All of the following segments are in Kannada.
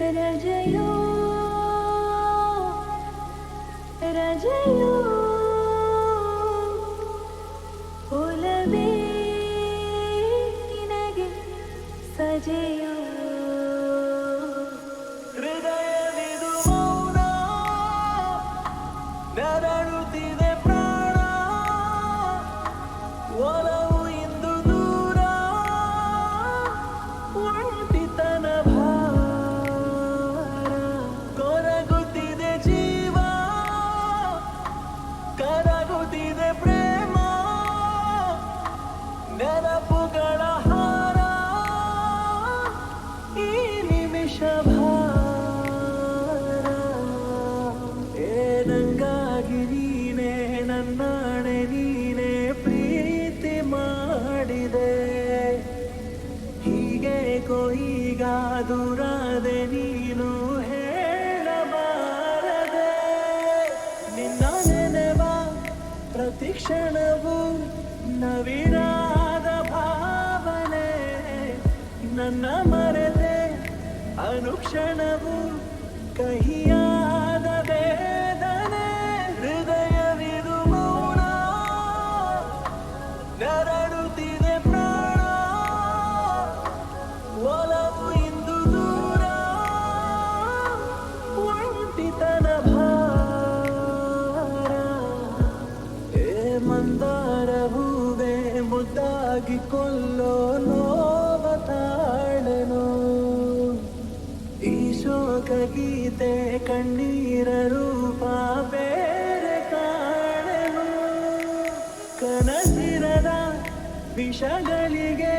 रजय रजय ಪ್ರತಿ ನವಿರಾದ ಭಾವನೆ ನನ್ನ ಮರೆದೆ ಅನುಕ್ಷಣವು ಕಹಿಯ ತಾಗಿಕೊಳ್ಳೋ ನೋವ ತಾಳೆನು ಈ ಶೋಕ ಗೀತೆ ಕಣ್ಣೀರ ರೂಪ ಬೇರೆ ಕಾಣೆನು ಕನಸಿರದ ವಿಷಗಳಿಗೆ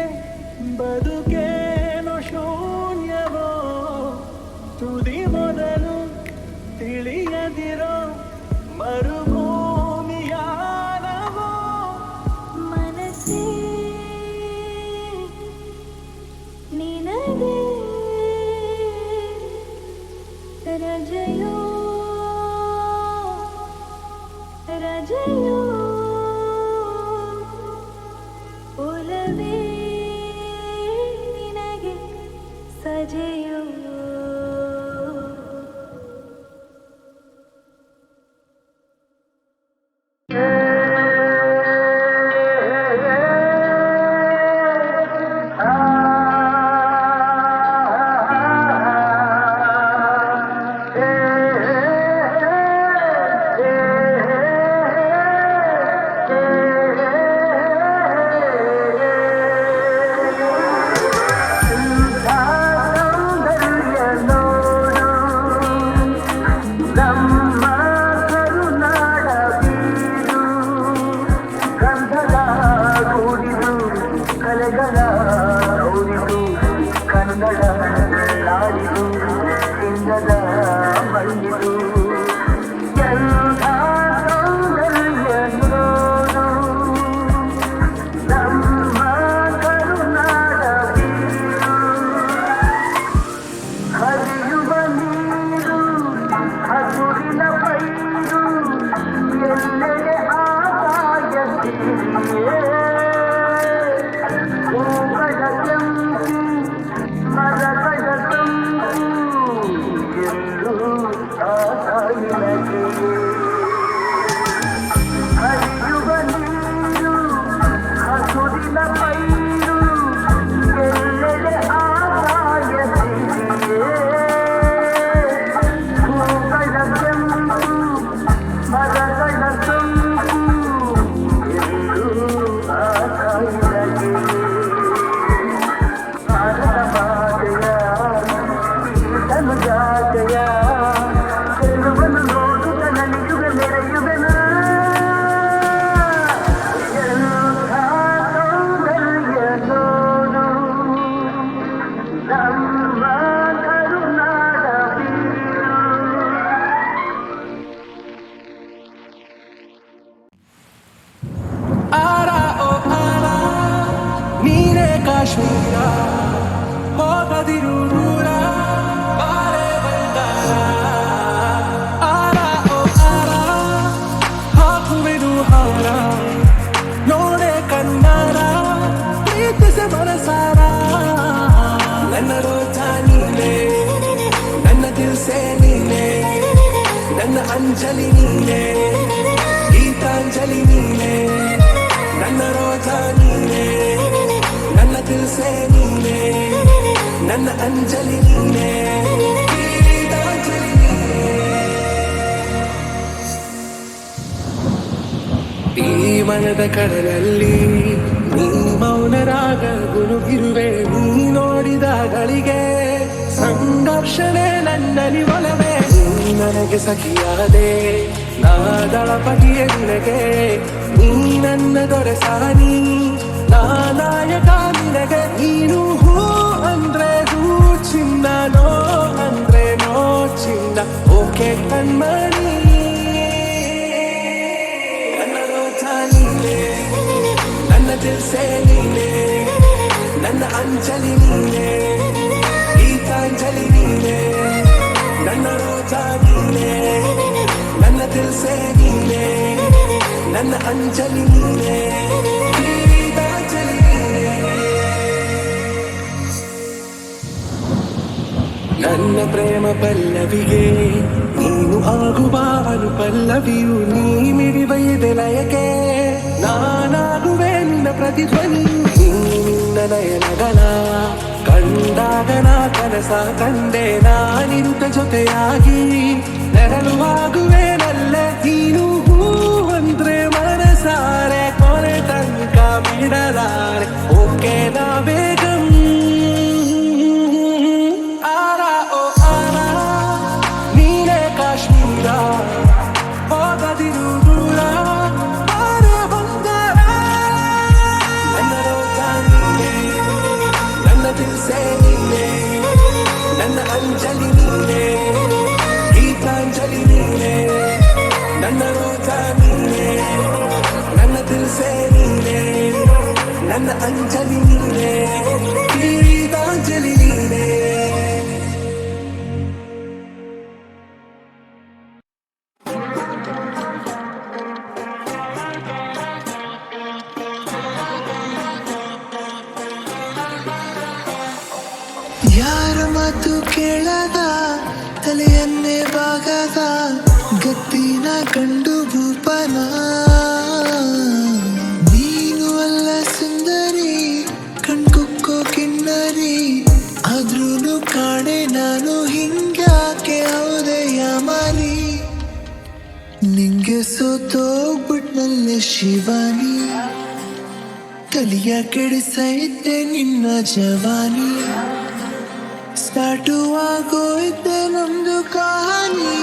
ಅಂಜಲಿ ನೀನೆ ನೀನೆ. ಈ ಮನದ ಕಡಲಲ್ಲಿ ನೀ ಮೌನರಾಗ ಗುರುಗಿರುವೆ ನೀ ನೋಡಿದಾಗಳಿಗೆ ಸಂಘರ್ಷಣೆ ನನ್ನಲ್ಲಿ ಒಲವೇ. ನೀ ನನಗೆ ಸಖಿಯಾದೆ ನಾದಳ ದಳಪತಿಯ ನಿನಗೆ. ನೀ ನನ್ನ ದೊರೆ ಸಾನಿ ನಾ ನನ್ನ ಅಂಜಲಿ ನೀನೆ ಗೀತಾಂಜಲಿ ನೀನೆ ನನ್ನ ರೋಜ ನೀನೆ ನನ್ನ ದಿಲ್ಸೆ ನೀನೆ ನನ್ನ ಅಂಜಲಿ ನೀನೆ ಗೀತಾಂಜಲಿ ನೀನೆ ನನ್ನ ಪ್ರೇಮ ಪಲ್ಲವಿಗೆ ನೀನು ಆಗುವ ಅನು ಪಲ್ಲವಿಯು ನೀ ಮಿಡಿವ ಎದೆಲಯಕ್ಕೆ ನಾನಾಗುವೆ ನಿನ್ನ ಪ್ರತಿಧ್ವನಿ ನೀ ನಿನ್ನ ನಯನಗಳ ಕಂಡಾಗ ನಾ ಕನಸ ಕಂಡೆ ನಾನಿರುತ್ತ ಜೊತೆಯಾಗಿ. ನೆರಳುವಾಗುವೆ ನಲ್ಲ, ನೀನು ಹೂ ಮನಸಾರೆ, ಕೊನೆ ತನಕ ಬಿಡಲಾರೆ. ಓಕೆ, ನಾ ಬೇಗಂ ಮಾತು ಕೇಳದ, ತಲೆಯನ್ನೇ ಬಾಗದ ಗತ್ತಿನ ಕಂಡು ಭೂಪನ. ನೀನು ಅಲ್ಲ ಸುಂದರಿ, ಕಣ್ಕುಕ್ಕೋ ಕಿನ್ನರಿ ಆದ್ರೂ ಕಾಣೆ ನಾನು ಹಿಂಗ್ಯಾಕೆ ಹೌದೆಯ ಮಾರಿ ನಿಂಗೆ ಸೋತೋಗ್ಬಿಟ್ನಲ್ಲೇ ಶಿವಾನಿ ಕಲಿಯ ಕೆಡಿಸೈತೆ ನಿನ್ನ ಜವಾನಿ. ಸ್ಟಾರ್ಟು ಆಗೋಯ್ತೆ ನಮ್ದು ಕಹಾನಿ.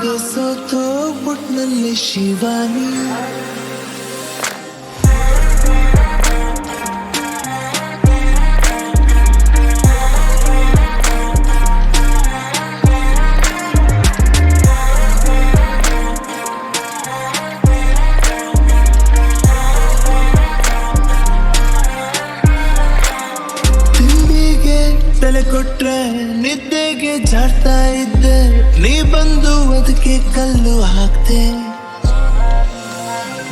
ಸೋತೋ ಸೋತೋಗ್ಬಿಟ್ನಲ್ಲಿ ಶಿವಾನಿ. ಜಾಡ್ತಾ ಇದ್ದೆ. ನೀ ಬಂದು ಅದಕ್ಕೆ ಕಲ್ಲು ಹಾಕ್ತೆ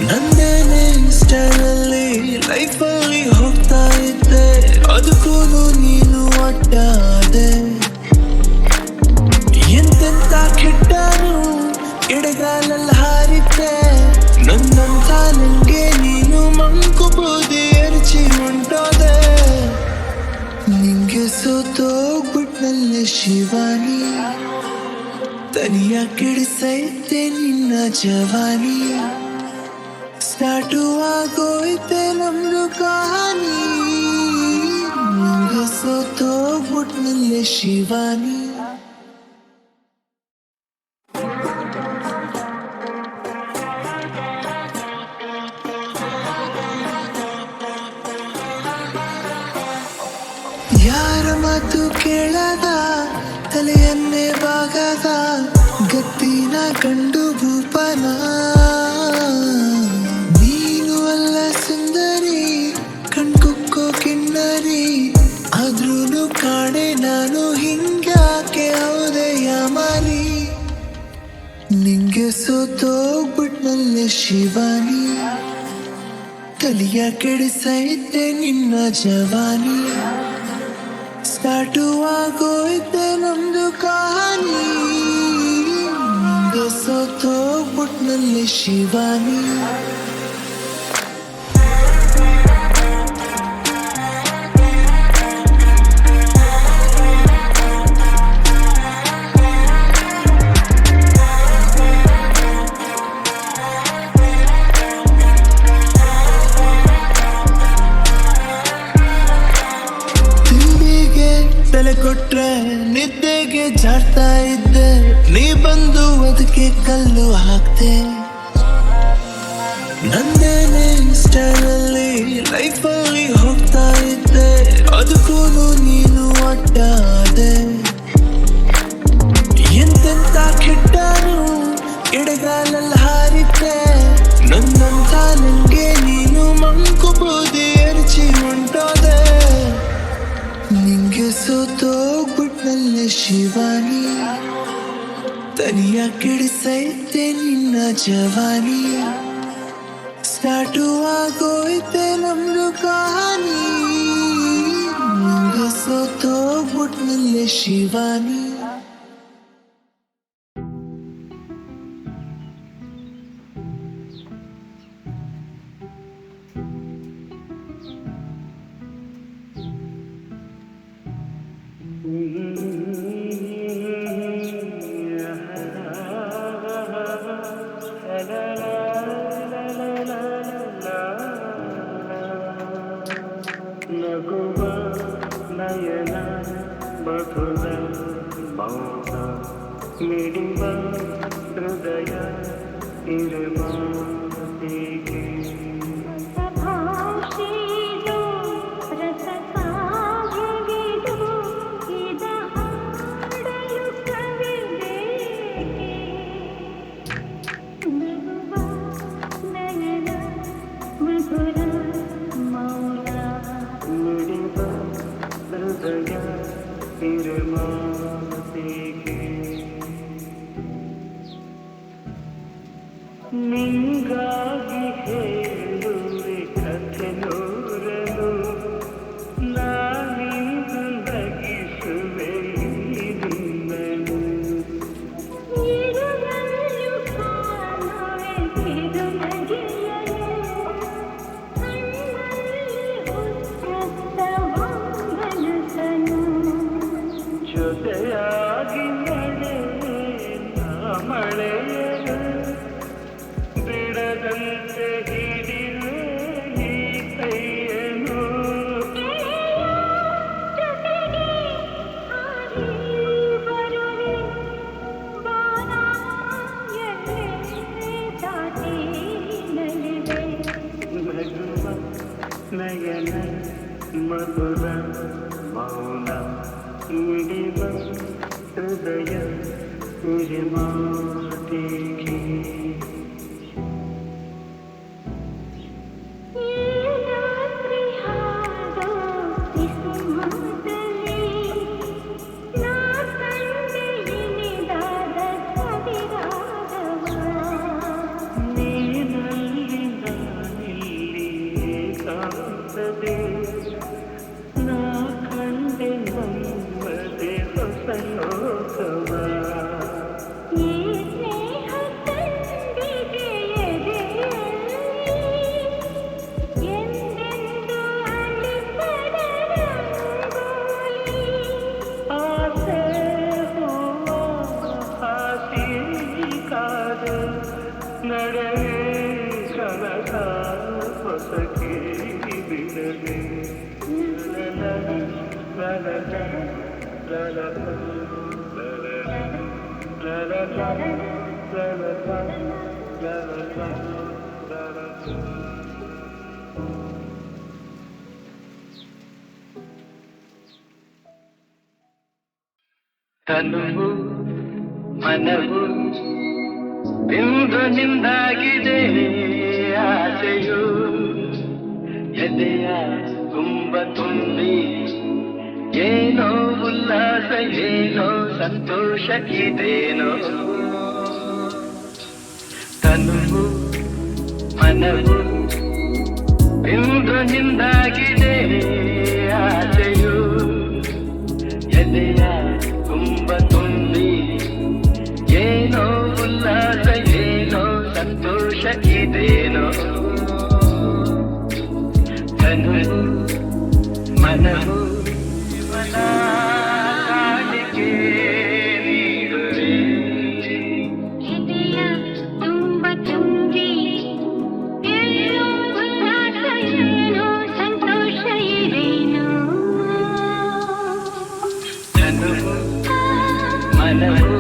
ನಂದೇನೆ ಸ್ಟೈಲಲ್ಲಿ ಲೈಫಲ್ಲಿ ಹೋಗ್ತಾ ಇದ್ದೆ. ಅದಕ್ಕೂ ನೀನು ಅಡ್ಡಾದೆ ಎಂತೆಂತ ಕೆಟ್ಟನು ಎಡಗಾಲಲ್ಲಿ ಹಾರಿದ್ದೆ. ನನ್ನಂತ ನಂಗೆ ನೀನು ಮಂಕು ಬೂದಿ ಎರಚಿ ಉಂಟೋದೆ. ನಿಂಗೆ ಸೋತೋಗ್ಬಿಟ್ನಲ್ಲೇ ಶಿವಾನಿ ತನಿಯ ಕೆಡಿಸೈತೆ ನಿನ್ನ ಜವಾನಿ ಸ್ಟಾರ್ಟು ಆಗೋಯ್ತೆ ನಮ್ದು ಕಹಾನಿ ನಿಂಗೆ ಸೋತೋಗ್ಬಿಟ್ನಲ್ಲೇ ಶಿವಾನಿ ತಲಿಯ ಕೆಡಿಸೈತೆ ನಿನ್ನ ಜವಾನಿ. ಸ್ಟಾರ್ಟು ಆಗೋಯ್ತೆ ನಮ್ದು ಕಹಾನಿ. ಸೋತೋಗ್ಬಿಟ್ನಲ್ಲಿ ಶಿವಾನಿ. ನನ್ನಂತ ನಂಗೆ ನೀನು ಮಂಕು ಬೂದಿ ಎರಚಿ ಹೊಂಟೋದೆ ನಿಂಗೆ ಸೋತೋಗ್ಬಿಟ್ನಲ್ಲೇ ಶಿವಾನಿ ತನಿಯ ಕೆಡಿಸೈತೆ ನಿನ್ನ ಜವಾನಿ ಸ್ಟಾರ್ಟು ಆಗೋಯ್ತೆ ನಮ್ದು ಕಹಾನಿ ನಿಂಗೆ ಸೋತೋಗ್ಬಿಟ್ನಲ್ಲೇ ಶಿವಾನಿ मधुरं मौनं हृदय ತನುವು ಮನವು ಇಂದು ನಿಂದಾಗಿದೆ ಆಸೆಯು ಎದೆಯ ತುಂಬ ತುಂಬಿ ಏನೋ ಉಲ್ಲಾಸ, ಏನೋ ಸಂತೋಷ, ಇದೇನೋ. ತನುವು ಮನವು ಇಂದು ನಿಂದಾಗಿದೆ ಆಸೆಯು. ಎದೆಯ ತುಂಬ ತುಂಬಿ, ಏನೋ ಉಲ್ಲಾಸ, ಏನೋ ಸಂತೋಷ never